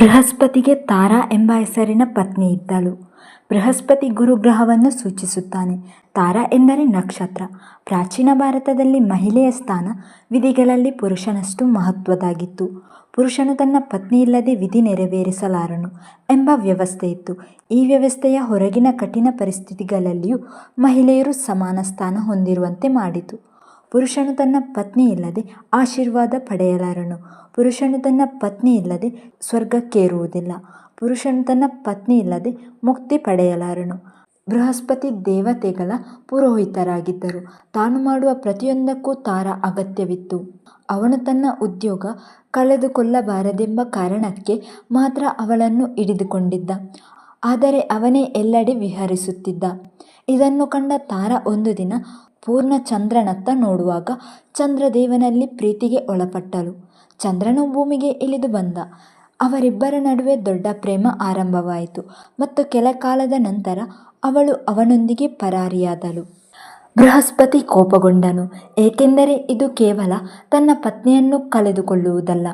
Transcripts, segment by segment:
ಬೃಹಸ್ಪತಿಗೆ ತಾರಾ ಎಂಬ ಹೆಸರಿನ ಪತ್ನಿ ಇದ್ದಳು. ಬೃಹಸ್ಪತಿ ಗುರುಗ್ರಹವನ್ನು ಸೂಚಿಸುತ್ತಾನೆ. ತಾರಾ ಎಂದರೆ ನಕ್ಷತ್ರ. ಪ್ರಾಚೀನ ಭಾರತದಲ್ಲಿ ಮಹಿಳೆಯ ಸ್ಥಾನ ವಿಧಿಗಳಲ್ಲಿ ಪುರುಷನಷ್ಟು ಮಹತ್ವದಾಗಿತ್ತು ಪುರುಷನು ತನ್ನ ಪತ್ನಿಯಿಲ್ಲದೆ ವಿಧಿ ನೆರವೇರಿಸಲಾರನು ಎಂಬ ವ್ಯವಸ್ಥೆ ಇತ್ತು. ಈ ವ್ಯವಸ್ಥೆಯ ಹೊರಗಿನ ಕಠಿಣ ಪರಿಸ್ಥಿತಿಗಳಲ್ಲಿಯೂ ಮಹಿಳೆಯರು ಸಮಾನ ಸ್ಥಾನ ಹೊಂದಿರುವಂತೆ ಮಾಡಿತು. ಪುರುಷನು ತನ್ನ ಪತ್ನಿ ಇಲ್ಲದೆ ಆಶೀರ್ವಾದ ಪಡೆಯಲಾರನು. ಪುರುಷನು ತನ್ನ ಪತ್ನಿ ಇಲ್ಲದೆ ಸ್ವರ್ಗಕ್ಕೇರುವುದಿಲ್ಲ ಪುರುಷನು ತನ್ನ ಪತ್ನಿ ಇಲ್ಲದೆ ಮುಕ್ತಿ ಪಡೆಯಲಾರನು. ಬೃಹಸ್ಪತಿ ದೇವತೆಗಳ ಪುರೋಹಿತರಾಗಿದ್ದರು. ತಾನು ಮಾಡುವ ಪ್ರತಿಯೊಂದಕ್ಕೂ ತಾರ ಅಗತ್ಯವಿತ್ತು. ಅವನು ತನ್ನ ಉದ್ಯೋಗ ಕಳೆದುಕೊಳ್ಳಬಾರದೆಂಬ ಕಾರಣಕ್ಕೆ ಮಾತ್ರ ಅವಳನ್ನು ಹಿಡಿದುಕೊಂಡಿದ್ದ. ಆದರೆ ಅವನೇ ಎಲ್ಲೆಡೆ ವಿಹರಿಸುತ್ತಿದ್ದ. ಇದನ್ನು ಕಂಡ ತಾರ ಒಂದು ದಿನ ಪೂರ್ಣ ಚಂದ್ರನತ್ತ ನೋಡುವಾಗ ಚಂದ್ರದೇವನಲ್ಲಿ ಪ್ರೀತಿಗೆ ಒಳಪಟ್ಟಳು. ಚಂದ್ರನು ಭೂಮಿಗೆ ಇಳಿದು ಬಂದ. ಅವರಿಬ್ಬರ ನಡುವೆ ದೊಡ್ಡ ಪ್ರೇಮ ಆರಂಭವಾಯಿತು ಮತ್ತು ಕೆಲ ಕಾಲದ ನಂತರ ಅವಳು ಅವನೊಂದಿಗೆ ಪರಾರಿಯಾದಳು. ಬೃಹಸ್ಪತಿ ಕೋಪಗೊಂಡನು, ಏಕೆಂದರೆ ಇದು ಕೇವಲ ತನ್ನ ಪತ್ನಿಯನ್ನು ಕಳೆದುಕೊಳ್ಳುವುದಲ್ಲ.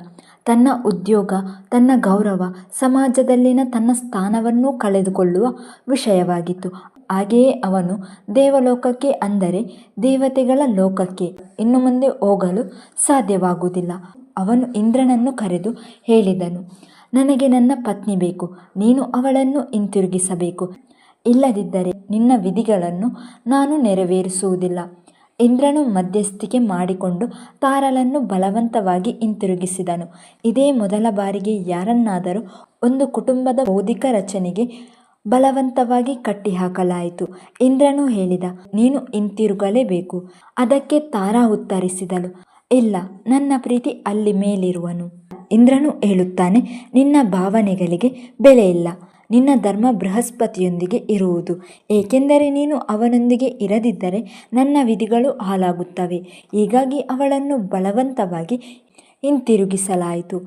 ತನ್ನ ಉದ್ಯೋಗ, ತನ್ನ ಗೌರವ, ಸಮಾಜದಲ್ಲಿನ ತನ್ನ ಸ್ಥಾನವನ್ನು ಕಳೆದುಕೊಳ್ಳುವ ವಿಷಯವಾಗಿತ್ತು. ಹಾಗೆಯೇ ಅವನು ದೇವಲೋಕಕ್ಕೆ ಅಂದರೆ ದೇವತೆಗಳ ಲೋಕಕ್ಕೆ ಇನ್ನು ಮುಂದೆ ಹೋಗಲು ಸಾಧ್ಯವಾಗುವುದಿಲ್ಲ. ಅವನು ಇಂದ್ರನನ್ನು ಕರೆದು ಹೇಳಿದನು, ನನಗೆ ನನ್ನ ಪತ್ನಿ ಬೇಕು, ನೀನು ಅವಳನ್ನು ಹಿಂತಿರುಗಿಸಬೇಕು. ಇಲ್ಲದಿದ್ದರೆ ನಿನ್ನ ವಿಧಿಗಳನ್ನು ನಾನು ನೆರವೇರಿಸುವುದಿಲ್ಲ. ಇಂದ್ರನು ಮಧ್ಯಸ್ಥಿಕೆ ಮಾಡಿಕೊಂಡು ತಾರಲನ್ನು ಬಲವಂತವಾಗಿ ಹಿಂತಿರುಗಿಸಿದನು. ಇದೇ ಮೊದಲ ಬಾರಿಗೆ ಯಾರನ್ನಾದರೂ ಒಂದು ಕುಟುಂಬದ ಬೌದ್ಧಿಕ ರಚನೆಗೆ ಬಲವಂತವಾಗಿ ಕಟ್ಟಿಹಾಕಲಾಯಿತು. ಇಂದ್ರನು ಹೇಳಿದ, ನೀನು ಹಿಂತಿರುಗಲೇಬೇಕು. ಅದಕ್ಕೆ ತಾರಾ ಉತ್ತರಿಸಿದಳು, ಇಲ್ಲ, ನನ್ನ ಪ್ರೀತಿ ಅಲ್ಲಿ ಮೇಲಿರುವನು. ಇಂದ್ರನು ಹೇಳುತ್ತಾನೆ, ನಿನ್ನ ಭಾವನೆಗಳಿಗೆ ಬೆಲೆ ಇಲ್ಲ ನಿನ್ನ ಧರ್ಮ ಬೃಹಸ್ಪತಿಯೊಂದಿಗೆ ಇರುವುದು. ಏಕೆಂದರೆ ನೀನು ಅವನೊಂದಿಗೆ ಇರದಿದ್ದರೆ ನನ್ನ ವಿಧಿಗಳು ಹಾಳಾಗುತ್ತವೆ. ಹೀಗಾಗಿ ಅವಳನ್ನು ಬಲವಂತವಾಗಿ ಹಿಂತಿರುಗಿಸಲಾಯಿತು.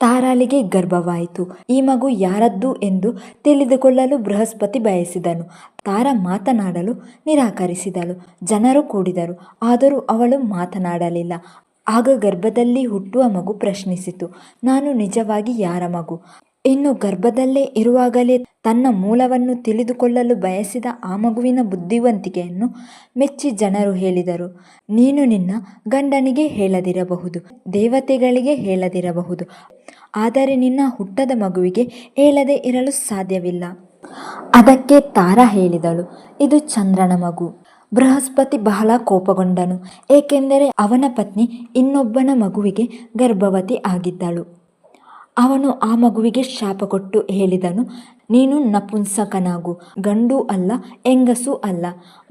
ತಾರಾಳಿಗೆ ಗರ್ಭವಾಯಿತು. ಈ ಮಗು ಯಾರದ್ದು ಎಂದು ತಿಳಿದುಕೊಳ್ಳಲು ಬೃಹಸ್ಪತಿ ಬಯಸಿದನು. ತಾರ ಮಾತನಾಡಲು ನಿರಾಕರಿಸಿದಳು. ಜನರು ಕೂಡಿದರು. ಆದರೂ ಅವಳು ಮಾತನಾಡಲಿಲ್ಲ. ಆಗ ಗರ್ಭದಲ್ಲಿ ಹುಟ್ಟುವ ಮಗು ಪ್ರಶ್ನಿಸಿತು. ನಾನು ನಿಜವಾಗಿ ಯಾರ ಮಗು? ಇನ್ನು ಗರ್ಭದಲ್ಲೇ ಇರುವಾಗಲೇ ತನ್ನ ಮೂಲವನ್ನು ತಿಳಿದುಕೊಳ್ಳಲು ಬಯಸಿದ ಆ ಮಗುವಿನ ಬುದ್ಧಿವಂತಿಕೆಯನ್ನು ಮೆಚ್ಚಿ ಜನರು ಹೇಳಿದರು. ನೀನು ನಿನ್ನ ಗಂಡನಿಗೆ ಹೇಳದಿರಬಹುದು, ದೇವತೆಗಳಿಗೆ ಹೇಳದಿರಬಹುದು. ಆದರೆ ನಿನ್ನ ಹುಟ್ಟದ ಮಗುವಿಗೆ ಹೇಳದೆ ಇರಲು ಸಾಧ್ಯವಿಲ್ಲ. ಅದಕ್ಕೆ ತಾರ ಹೇಳಿದಳು, ಇದು ಚಂದ್ರನ ಮಗು. ಬೃಹಸ್ಪತಿ ಬಹಳ ಕೋಪಗೊಂಡನು, ಏಕೆಂದರೆ ಅವನ ಪತ್ನಿ ಇನ್ನೊಬ್ಬನ ಮಗುವಿಗೆ ಗರ್ಭವತಿ ಆಗಿದ್ದಳು. ಅವನು ಆ ಮಗುವಿಗೆ ಶಾಪ ಕೊಟ್ಟು ಹೇಳಿದನು, ನೀನು ನಪುಂಸಕನಾಗು, ಗಂಡು ಅಲ್ಲ, ಹೆಂಗಸು ಅಲ್ಲ.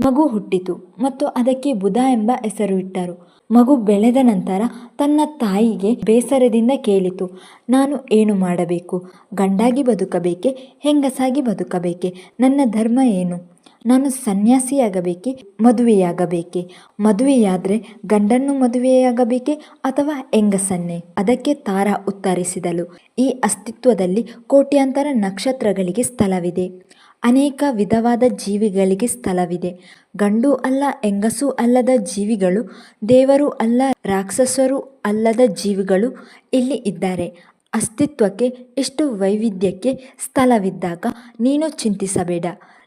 ಮಗು ಹುಟ್ಟಿತು ಮತ್ತು ಅದಕ್ಕೆ ಬುಧ ಎಂಬ ಹೆಸರು ಇಟ್ಟರು. ಮಗು ಬೆಳೆದ ನಂತರ ತನ್ನ ತಾಯಿಗೆ ಬೇಸರದಿಂದ ಕೇಳಿತು, ನಾನು ಏನು ಮಾಡಬೇಕು? ಗಂಡಾಗಿ ಬದುಕಬೇಕೆ, ಹೆಂಗಸಾಗಿ ಬದುಕಬೇಕೆ? ನನ್ನ ಧರ್ಮ ಏನು? ನಾನು ಸನ್ಯಾಸಿಯಾಗಬೇಕೆ, ಮದುವೆಯಾಗಬೇಕೆ? ಮದುವೆಯಾದರೆ ಗಂಡನ್ನು ಮದುವೆಯಾಗಬೇಕೆ ಅಥವಾ ಹೆಂಗಸನ್ನೇ? ಅದಕ್ಕೆ ತಾರಾ ಉತ್ತರಿಸಿದಳು. ಈ ಅಸ್ತಿತ್ವದಲ್ಲಿ ಕೋಟ್ಯಾಂತರ ನಕ್ಷತ್ರಗಳಿಗೆ ಸ್ಥಳವಿದೆ. ಅನೇಕ ವಿಧವಾದ ಜೀವಿಗಳಿಗೆ ಸ್ಥಳವಿದೆ. ಗಂಡು ಅಲ್ಲ, ಹೆಂಗಸು ಅಲ್ಲದ ಜೀವಿಗಳು, ದೇವರು ಅಲ್ಲ, ರಾಕ್ಷಸರು ಅಲ್ಲದ ಜೀವಿಗಳು ಇಲ್ಲಿ ಇದ್ದಾರೆ. ಅಸ್ತಿತ್ವಕ್ಕೆ, ಇಷ್ಟು ವೈವಿಧ್ಯಕ್ಕೆ ಸ್ಥಳವಿದ್ದಾಗ ನೀನು ಚಿಂತಿಸಬೇಡ.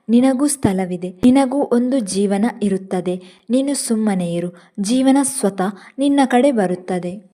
ನಿನಗೂ ಸ್ಥಳವಿದೆ. ನಿನಗೂ ಒಂದು ಜೀವನ ಇರುತ್ತದೆ. ನೀನು ಸುಮ್ಮನೆ ಇರು. ಜೀವನ ಸ್ವತಃ ನಿನ್ನ ಕಡೆ ಬರುತ್ತದೆ.